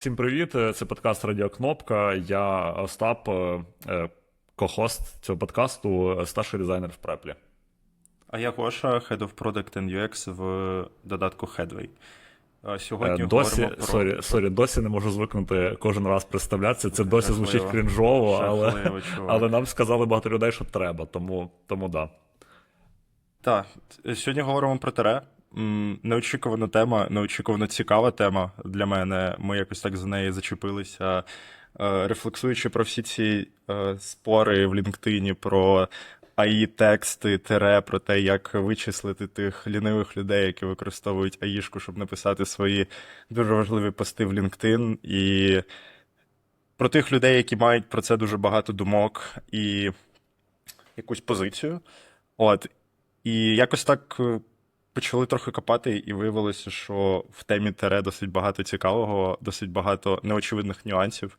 Всім привіт! Це подкаст Радіокнопка. Я Остап, е, е, кохост цього подкасту, е, старший дизайнер в Преплі. А я Гоша, Head of Product and UX в додатку Headway. Сьогодні Е, Досі, говоримо про... сорі, сорі, досі не можу звикнути кожен раз представлятися. Це досі Жахливо. звучить крінжово, але, але нам сказали багато людей, що треба, тому, тому да. Так, сьогодні говоримо про тере. Неочікувана тема, неочікувано цікава тема для мене. Ми якось так за неї зачепилися, Е, рефлексуючи про всі ці е, спори в LinkedIn про АІ тексти, тере, про те, як вичислити тих лінивих людей, які використовують АІшку, щоб написати свої дуже важливі пости в LinkedIn. І про тих людей, які мають про це дуже багато думок і якусь позицію. От. І якось так е, почали трохи копати, і виявилося, що в темі тере досить багато цікавого, досить багато неочевидних нюансів,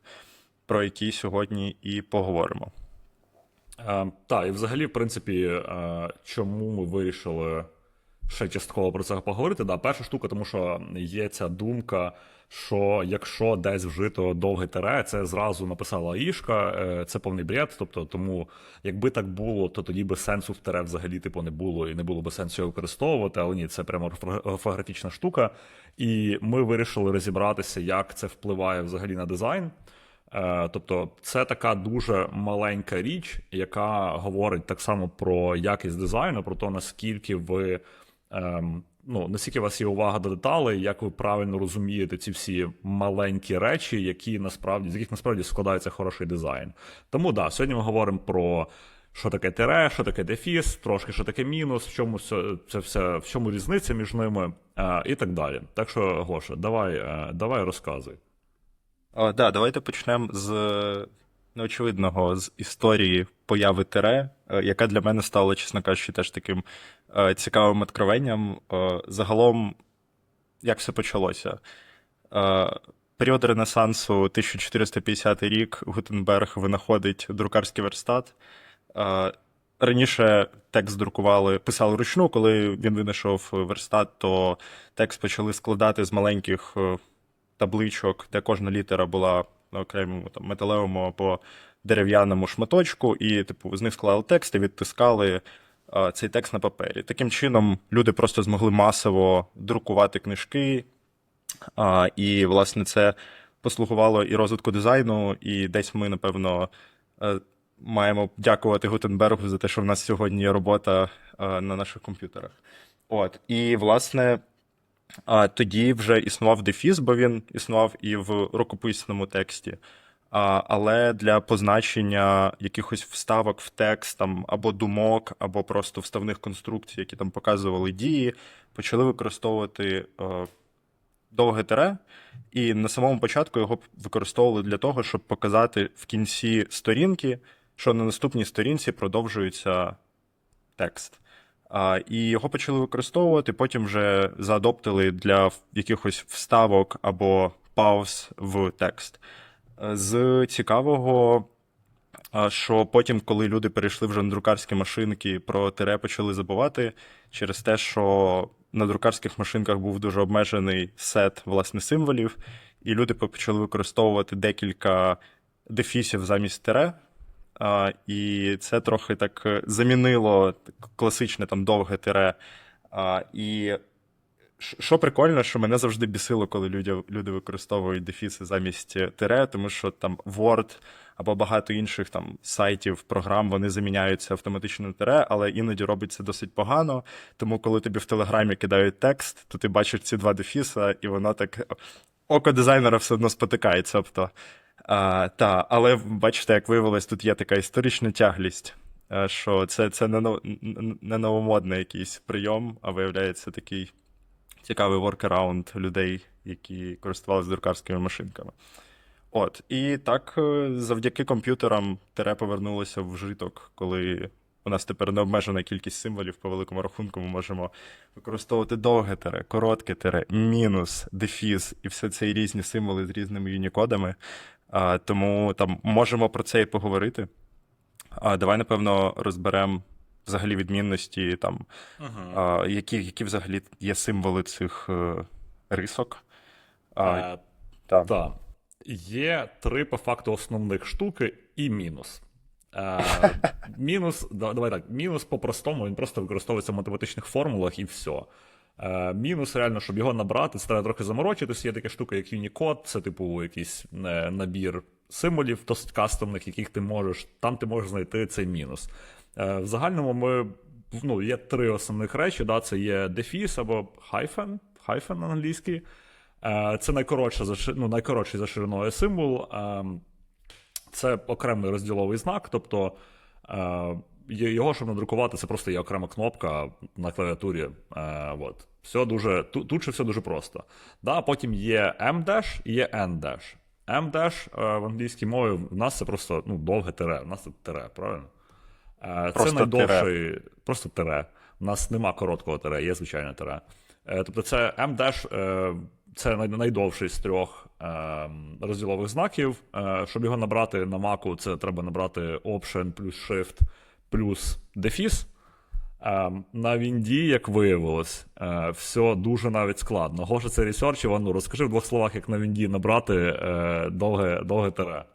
про які сьогодні і поговоримо. Е, так, і взагалі, в принципі, е, чому ми вирішили ще частково про це поговорити? Да, перша штука, тому що є ця думка, що якщо десь вжито довге тере, це зразу написала Аїшка, е, це повний бред. Тобто, тому якби так було, то тоді би сенсу в тере взагалі типу не було і не було би сенсу його використовувати. Але ні, це прямо орфографічна штука. І ми вирішили розібратися, як це впливає взагалі на дизайн. Е, Тобто, це така дуже маленька річ, яка говорить так само про якість дизайну, про те, наскільки ви. Ем, Ну, наскільки у вас є увага до деталей, як ви правильно розумієте ці всі маленькі речі, які насправді з яких насправді складається хороший дизайн. Тому да, сьогодні ми говоримо про що таке тире, що таке дефіс, трошки що таке мінус, в чому це, це все, в чому різниця між ними е, і так далі. Так що, Гоша, давай, е, давай розказуй. О, да, давайте почнемо з неочевидного, з історії появи тере, е, яка для мене стала, чесно кажучи, теж таким е, цікавим откровенням. Е, загалом, як все почалося? Період Ренесансу, 1450 рік, Гутенберг винаходить друкарський верстат. Раніше текст друкували, писали вручну, коли він винайшов верстат, то текст почали складати з маленьких табличок, де кожна літера була на окремому там, металевому або дерев'яному шматочку, і типу, з них склали текст і відтискали а, цей текст на папері. Таким чином, люди просто змогли масово друкувати книжки, а, і, власне, це послугувало і розвитку дизайну, і десь ми, напевно, е, маємо дякувати Гутенбергу за те, що в нас сьогодні є робота е, на наших комп'ютерах. От, і, власне, а тоді вже існував дефіс, бо він існував і в рукописному тексті. А, але для позначення якихось вставок в текст там, або думок, або просто вставних конструкцій, які там показували дії, почали використовувати е, довге тере. І на самому початку його використовували для того, щоб показати в кінці сторінки, що на наступній сторінці продовжується текст. І його почали використовувати, потім вже заадоптили для якихось вставок або пауз в текст. Е, З цікавого, що потім, коли люди перейшли вже на друкарські машинки, про тире почали забувати через те, що на друкарських машинках був дуже обмежений сет власне символів, і люди почали використовувати декілька дефісів замість тире. І це трохи так е, замінило класичне там довге тире. І що прикольно, що мене завжди бісило, коли люди, люди використовують дефіси замість е, тире, тому що там Word або багато інших там сайтів, програм вони заміняються автоматично тире, але іноді робиться досить погано. Тому, коли тобі в Телеграмі кидають текст, то ти бачиш ці два дефіса, і воно так око дизайнера все одно спотикається. Тобто, а, та, але бачите, як виявилось, тут є така історична тяглість, е, що це, це не, не новомодний якийсь прийом, а виявляється такий цікавий воркараунд людей, які користувалися друкарськими машинками. От, і так, е, завдяки комп'ютерам тере повернулося в вжиток, коли у нас тепер необмежена кількість символів по великому рахунку, ми можемо використовувати довге тере, коротке тере, мінус, дефіс і все це і різні символи з різними юнікодами. А, тому там можемо про це і поговорити. А, давай, напевно, розберемо взагалі відмінності, там, а, які, які взагалі є символи цих е, рисок. А, Е, та. Є три по факту основних штуки і мінус. Е, мінус, давай так, мінус по-простому, він просто використовується в математичних формулах і все. Е, мінус, реально, щоб його набрати, це треба трохи заморочитись. Є така штука, як Unicode, це типу якийсь е, набір символів досить кастомних, яких ти можеш, там ти можеш знайти цей мінус. Е, в загальному ми, ну, є три основних речі: да, це є дефіс або на англійській. Е, Це ши- ну, найкоротший за шириною символ. Ем, Це окремий розділовий знак, тобто його, щоб надрукувати, це просто є окрема кнопка на клавіатурі. Е, от. Все дуже, тут, тут ще все дуже просто. Да, потім є M- і є N-dash. M- е, в англійській мові в нас це просто ну, довге тире. У нас це тире, правильно? Е, Це Просто найдовший, просто тире. У нас нема короткого тире, є звичайне тире. Е, Тобто це M- е, це найдовший з трьох е, розділових знаків. Е, Щоб його набрати на Mac, це треба набрати Option плюс Shift плюс дефіс. Е, На Вінді, як виявилось, е, все дуже навіть складно. Гоша це ресерчив, ну розкажи в двох словах, як на Вінді набрати е, довге, довге тире.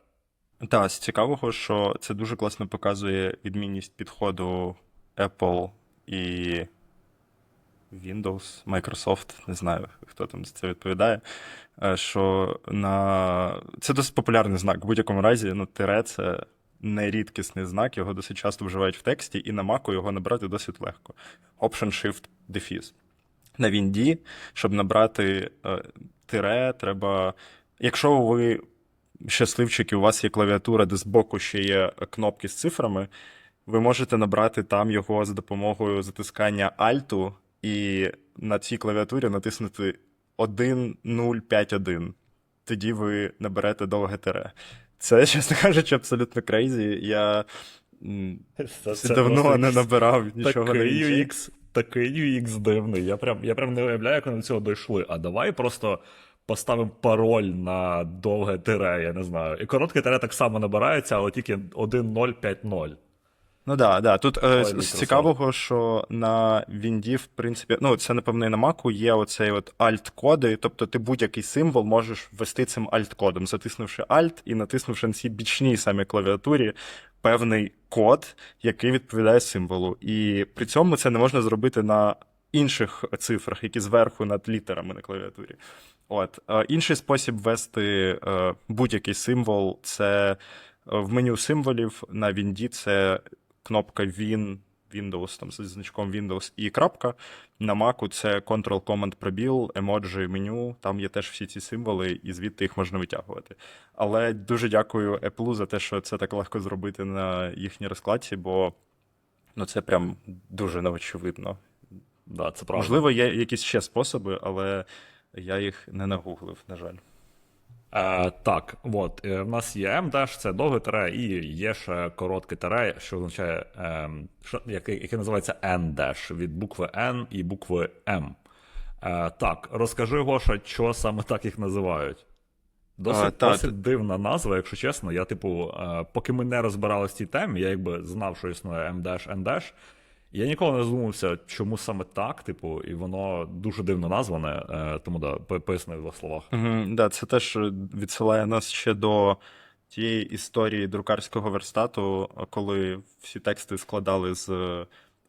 Так, з цікавого, що це дуже класно показує відмінність підходу Apple і Windows, Microsoft, не знаю, хто там за це відповідає. е, Що на це досить популярний знак. В будь-якому разі, ну, тире це не рідкісний знак, його досить часто вживають в тексті, і на Mac його набрати досить легко. Option Shift Defis. На Вінді, щоб набрати е, тире, треба. Якщо ви щасливчики, у вас є клавіатура, де збоку ще є кнопки з цифрами, ви можете набрати там його за допомогою затискання Альту і на цій клавіатурі натиснути 1051. Тоді ви наберете довге тире. Це, чесно кажучи, абсолютно крейзі. Я м, давно не набирав нічого на UX, такий UX дивний. Я прям, я прям не уявляю, як вони до цього дійшли. А давай просто поставимо пароль на довге тире, я не знаю. І коротке тире так само набирається, але тільки 1050. Ну да, да. Тут е, з- з цікавого, що на Вінді, в принципі, ну це напевно і на Маку є оцей от Alt-коди, тобто ти будь-який символ можеш ввести цим Alt-кодом, затиснувши Alt і натиснувши на цій бічній самій клавіатурі певний код, який відповідає символу. І при цьому це не можна зробити на інших цифрах, які зверху над літерами на клавіатурі. От е, інший спосіб ввести е, будь-який символ це в меню символів на Вінді це кнопка Win, Windows там зі значком Windows і крапка. На Mac це Ctrl-Command пробіл, емоджі меню. Там є теж всі ці символи, і звідти їх можна витягувати. Але дуже дякую Apple за те, що це так легко зробити на їхній розкладці, бо ну це прям дуже неочевидно. Да, це правда. Можливо, є якісь ще способи, але я їх не нагуглив, на жаль. Е, так, от, е, в нас є M, це довге тире, і є ще коротке тире, що означає, е, що, яке, яке називається N- від букви N і букви M. Е, так, розкажи, Гоша, що саме так їх називають. Досить, А, та, досить дивна назва, якщо чесно. Я, типу, е, поки ми не розбиралися в цій темі, я якби знав, що існує M, N. Я ніколи не задумався, чому саме так, типу, і воно дуже дивно назване, е, тому да, по- в двох словах. Угу, да, це теж відсилає нас ще до тієї історії друкарського верстату, коли всі тексти складали з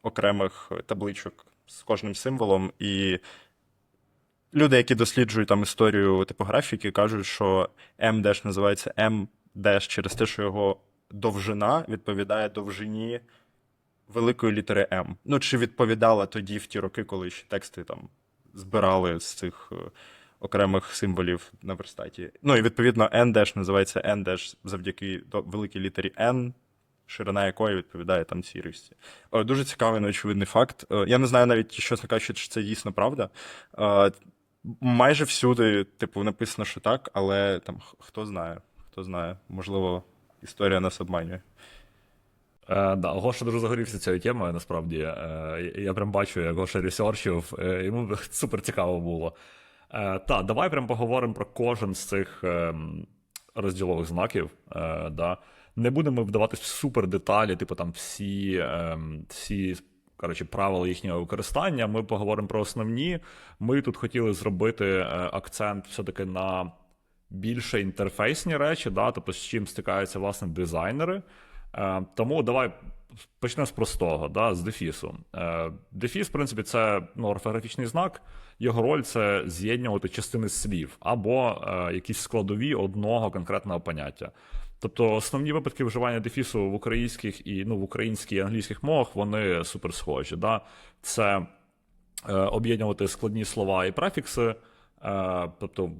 окремих табличок з кожним символом, і люди, які досліджують там історію типографіки, кажуть, що M- називається M- через те, що його довжина відповідає довжині великої літери М. Ну, чи відповідала тоді в ті роки, коли ще тексти там збирали з цих е, окремих символів на верстаті. Ну і відповідно N- називається N- завдяки великій літері N, ширина якої відповідає там цій рисці. Е, Дуже цікавий неочевидний факт. Е, Я не знаю навіть, чесно кажучи, чи це дійсно правда. Майже всюди, типу, написано, що так, але там хто знає, хто знає, можливо, історія нас обманює. Е, да, Гоша дуже загорівся цією темою, насправді. Е, я прям бачу, як Гоша ресерчив, е, йому супер цікаво було. Та, давай прям поговоримо про кожен з цих е, розділових знаків. Да. Не будемо вдаватись в супер деталі, типу там всі, е, всі коротше, правила їхнього використання. Ми поговоримо про основні. Ми тут хотіли зробити акцент все-таки на більше інтерфейсні речі, да, тобто з чим стикаються власне дизайнери. Е, тому давай почнемо з простого, да, з дефісу. Е, дефіс, в принципі, це ну, орфографічний знак. Його роль це з'єднувати частини слів або е, якісь складові одного конкретного поняття. Тобто основні випадки вживання дефісу в українських і ну, в українській і англійських мовах вони супер схожі. Да? Це е, об'єднувати складні слова і префікси, е, тобто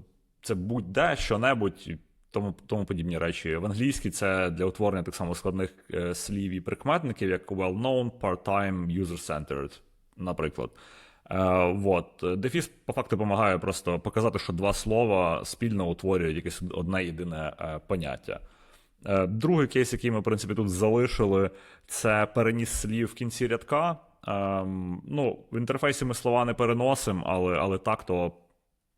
це будь-де, що-небудь, тому, тому подібні речі. В англійській це для утворення так само складних е, слів і прикметників, як well-known, part-time, user-centered, наприклад. Е, вот. Дефіс по факту допомагає просто показати, що два слова спільно утворюють якесь одне єдине е, поняття. Е, Другий кейс, який ми, в принципі, тут залишили, це переніс слів в кінці рядка. Ем, ну, в інтерфейсі ми слова не переносимо, але, але так то.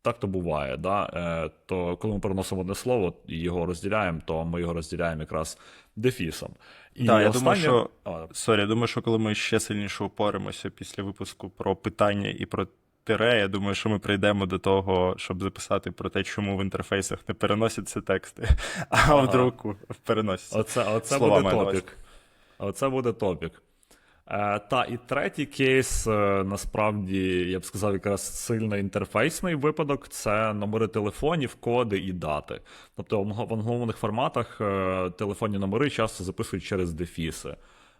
Так то буває, да? е, то коли ми переносимо одне слово і його розділяємо, то ми його розділяємо якраз дефісом. І Да, я останнє- думаю, що А, сорі, я думаю, що коли ми ще сильніше упоримося після випуску про питання і про тире, я думаю, що ми прийдемо до того, щоб записати про те, чому в інтерфейсах не переносяться тексти, а Ага. в друку переносяться. Оце, оце буде топік. Оце буде топік. Е, та, і третій кейс, е, насправді, я б сказав, якраз сильно інтерфейсний випадок це номери телефонів, коди і дати. Тобто в англомовних форматах е, телефонні номери часто записують через дефіси.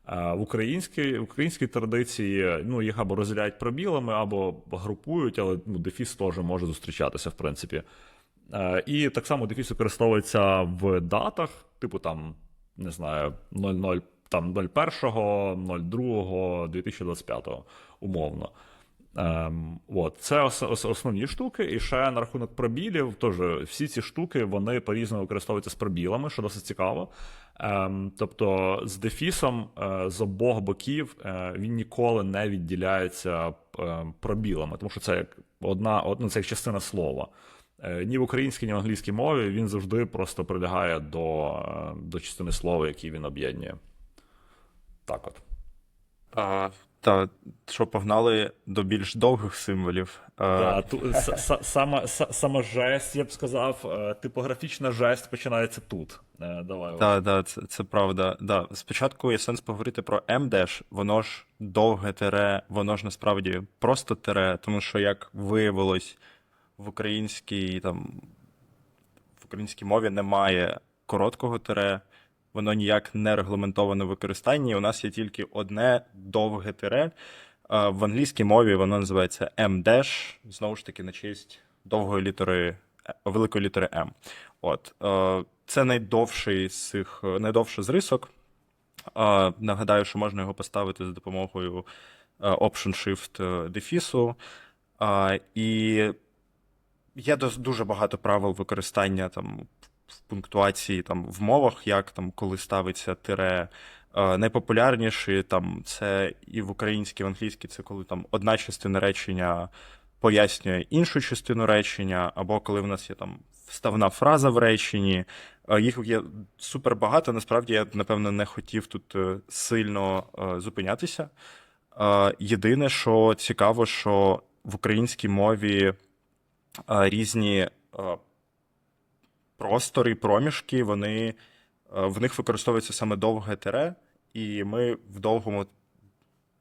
В українській, в українській традиції ну, їх або розділяють пробілами, або групують, але ну, дефіс теж може зустрічатися, в принципі. І так само дефіс використовується в датах, типу там, не знаю, 00, там 01.02.2025, умовно. Ем, от. Це ос- ос- основні штуки. І ще на рахунок пробілів, теж всі ці штуки вони по-різному використовуються з пробілами, що досить цікаво. Ем, тобто з дефісом е, з обох боків е, він ніколи не відділяється е, пробілами, тому що це як одна, одна це як частина слова. Е, Ні в українській, ні в англійській мові він завжди просто прилягає до, е, до частини слова, які він об'єднує. Так от. А, та що погнали до більш довгих символів. Е, Та, ту, с- с- сама, с- сама жесть, я б сказав, е, типографічна жесть починається тут. Е, Давай. Так, да, це, це правда. Да. Спочатку є сенс поговорити про МДЕШ, воно ж довге тире, воно ж насправді просто тире, тому що, як виявилось, в українській, там, в українській мові немає короткого тире, воно ніяк не регламентовано в використанні. У нас є тільки одне довге тире. В англійській мові воно називається MDash, знову ж таки, на честь довгої літери, е, великої літери М. От. е, Це найдовший з цих, е, найдовший з рисок. Е, Нагадаю, що можна його поставити за допомогою е, Option-Shift е, дефісу. Е, І є дуже багато правил використання там в пунктуації там в мовах, як там коли ставиться тире. Е, Найпопулярніші там це і в українській, і в англійській, це коли там одна частина речення пояснює іншу частину речення, або коли в нас є там вставна фраза в реченні. Е, Їх є супер багато. Насправді я, напевно, не хотів тут е, сильно зупинятися. Єдине, що цікаво, що в українській мові різні простори, проміжки, вони, е, в них використовується саме довге тире, і ми в довгому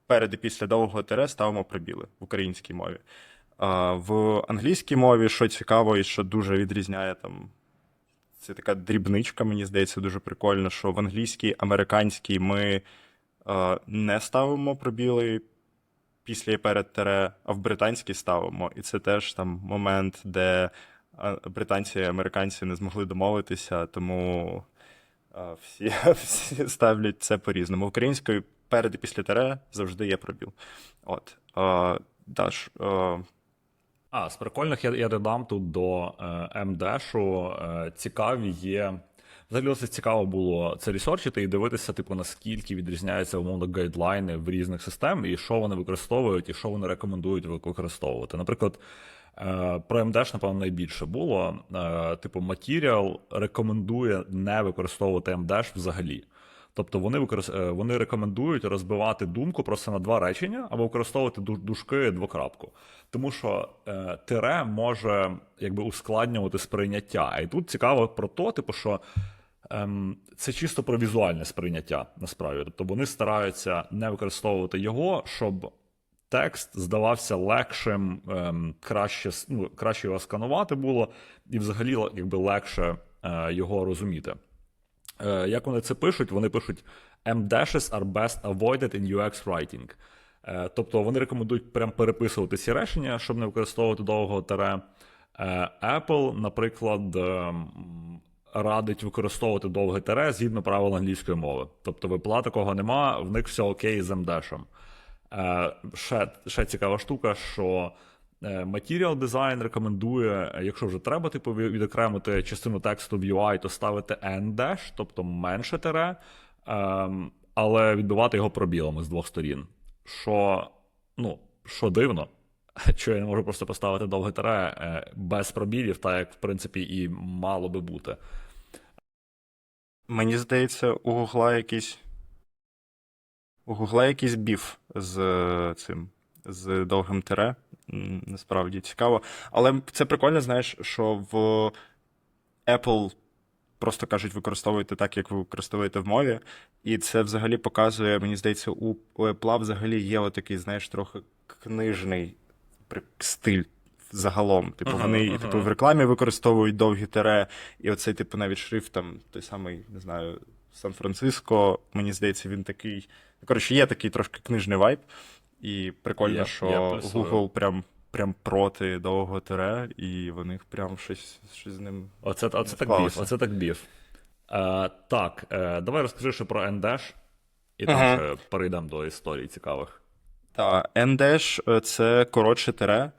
перед і після довгого тире ставимо пробіли в українській мові. В англійській мові, що цікаво, і що дуже відрізняє там. Це така дрібничка, мені здається, дуже прикольно, що в англійській, американській ми е, не ставимо пробіли після і перед тире, а в британській ставимо. І це теж там момент, де британці і американці не змогли домовитися, тому всі, всі ставлять це по-різному. Українською перед і після тире завжди є пробіл. От. Даш, А, з прикольних я, я додам тут до е, МДШу. Е, цікаві є. Взагалі досить цікаво було це ресерчити і дивитися, типу, наскільки відрізняються умовно гайдлайни в різних систем, і що вони використовують, і що вони рекомендують використовувати. Наприклад, про МДШ, напевно, найбільше було. Е, Типу, Material рекомендує не використовувати МДШ взагалі. Тобто вони, використ... е, вони рекомендують розбивати думку просто на два речення або використовувати дужки двокрапку. Тому що е, тире може якби ускладнювати сприйняття. І тут цікаво про то, типу, що ем, це чисто про візуальне сприйняття насправді. Тобто вони стараються не використовувати його, щоб текст здавався легшим, ем, краще, ну, краще його сканувати було, і взагалі якби легше е, його розуміти. Е, як вони це пишуть? Вони пишуть M-dashes are best avoided in UX writing. Е, тобто вони рекомендують прям переписувати ці речення, щоб не використовувати довго тире. Е, Apple, наприклад, ем, радить використовувати довге тире згідно правил англійської мови. Тобто випла такого нема, в них все окей з M-дешем. Е, ще, ще цікава штука, що е, Material Design рекомендує, якщо вже треба типу, відокремити частину тексту в UI, то ставити n-dash, тобто менше тире, ем, але відбивати його пробілами з двох сторін. Що, ну, що дивно, що я не можу просто поставити довге тире е, без пробілів, так як в принципі і мало би бути. Мені здається, у Гугла якийсь. У Гугла якийсь біф з е, цим, з довгим тире. Насправді цікаво. Але це прикольно, знаєш, що в Apple просто кажуть, використовуйте так, як ви використовуєте в мові. І це взагалі показує, мені здається, у, Apple взагалі є отакий, знаєш, трохи книжний стиль. Загалом, типу, Ага, вони ага. типу, в рекламі використовують довгі тире, і оцей, типу, навіть шрифт, там, той самий, не знаю, Сан-Франциско, мені здається, він такий. Коротше, є такий трошки книжний вайб, і прикольно, Я- що я. Google прям, прям проти довгого тире, і в них прям щось, щось з ним. Оце, оце так біф. Оце так біф. Е, так, е, давай розкажи ще про n-dash, і там Ага. ще перейдемо до історій цікавих. Та N-dash це коротше тире.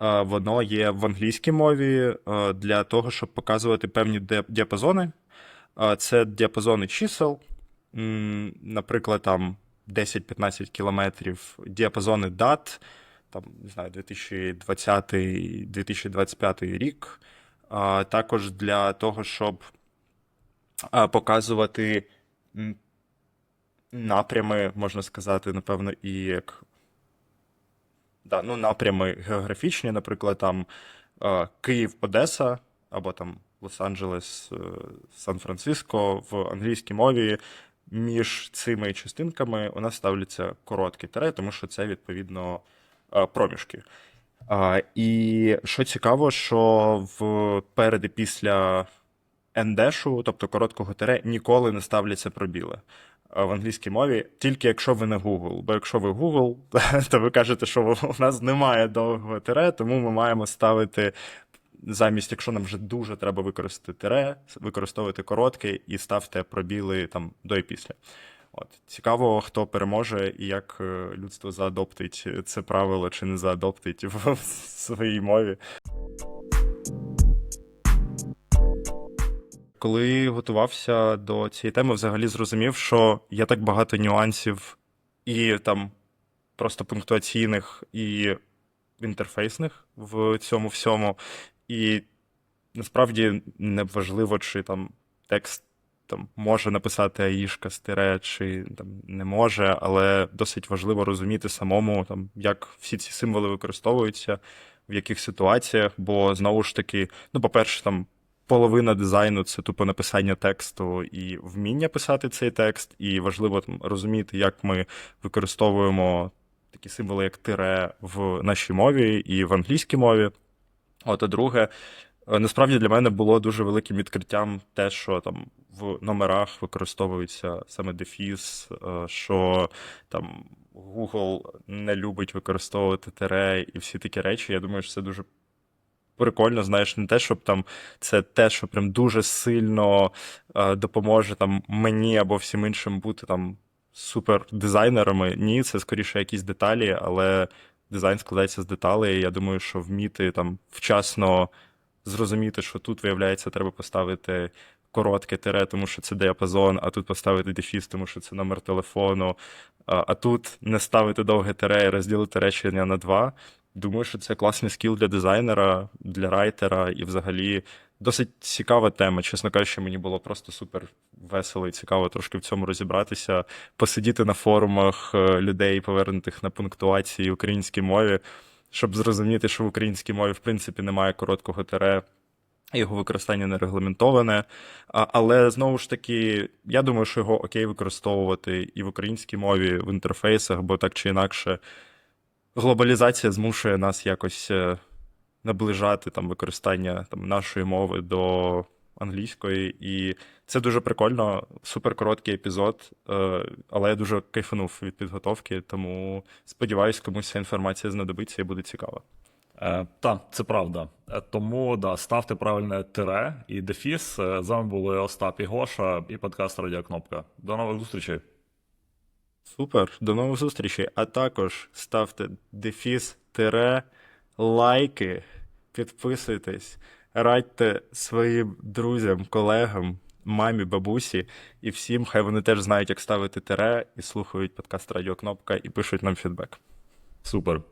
Е, Воно є в англійській мові е, для того, щоб показувати певні діапазони. Це діапазони чисел, наприклад, там 10-15 кілометрів, діапазони дат, там, не знаю, 2020-2025 рік. Також для того, щоб показувати напрями, можна сказати, напевно, і як да, ну, напрями географічні, наприклад, там е, Київ-Одеса або там Лос-Анджелес, е, Сан-Франциско в англійській мові. Між цими частинками у нас ставляться короткі тире, тому що це відповідно е, проміжки. І що цікаво, що в перед і після ендешу, тобто короткого тире, ніколи не ставляться пробіли. В англійській мові, тільки якщо ви не Google. Бо якщо ви Google, то ви кажете, що у нас немає довгого тире, тому ми маємо ставити замість, якщо нам вже дуже треба використати тире, використовувати коротке і ставте пробіли там до і після. От цікаво, хто переможе і як е, людство заадоптить це правило чи не заадоптить в, в своїй мові. Коли готувався до цієї теми, взагалі зрозумів, що є так багато нюансів і там просто пунктуаційних, і інтерфейсних в цьому всьому. І насправді не важливо, чи там текст там може написати аїшка з тире, чи там не може, але досить важливо розуміти самому, там, як всі ці символи використовуються, в яких ситуаціях, бо знову ж таки, ну, по-перше, там. Половина дизайну це тупо написання тексту і вміння писати цей текст, і важливо там розуміти, як ми використовуємо такі символи, як тире в нашій мові і в англійській мові. От, а друге, е, насправді для мене було дуже великим відкриттям те, що там в номерах використовується саме дефіс, е, що там Google не любить використовувати тире і всі такі речі. Я думаю, що це дуже прикольно, знаєш, не те, щоб там це те, що прям дуже сильно е, допоможе там мені або всім іншим бути там супер дизайнерами. Ні, це скоріше якісь деталі, але дизайн складається з деталей. Я думаю, що вміти там вчасно зрозуміти, що тут, виявляється, треба поставити коротке тире, тому що це діапазон, а тут поставити дефіс, тому що це номер телефону. А тут не ставити довге тире і розділити речення на два. Думаю, що це класний скіл для дизайнера, для райтера і взагалі досить цікава тема. Чесно кажучи, мені було просто супер весело і цікаво трошки в цьому розібратися, посидіти на форумах е, людей, повернутих на пунктуації українській мові, щоб зрозуміти, що в українській мові в принципі немає короткого тире. Його використання не регламентоване. Але знову ж таки, я думаю, що його окей використовувати і в українській мові, в інтерфейсах, бо так чи інакше, глобалізація змушує нас якось е, наближати там використання там, нашої мови до англійської. І це дуже прикольно, супер короткий епізод, е, але я дуже кайфанув від підготовки, тому сподіваюсь, комусь ця інформація знадобиться і буде цікава. Е, так, це правда. Е, тому да, ставте правильне тире і дефіс. Е, З вами були Остап і Гоша і подкаст Радіокнопка. До нових зустрічей. Супер, до нових зустрічей. А також ставте дефіс, тире, лайки, підписуйтесь, радьте своїм друзям, колегам, мамі, бабусі і всім, хай вони теж знають, як ставити тире, і слухають подкаст Радіокнопка і пишуть нам фідбек. Супер.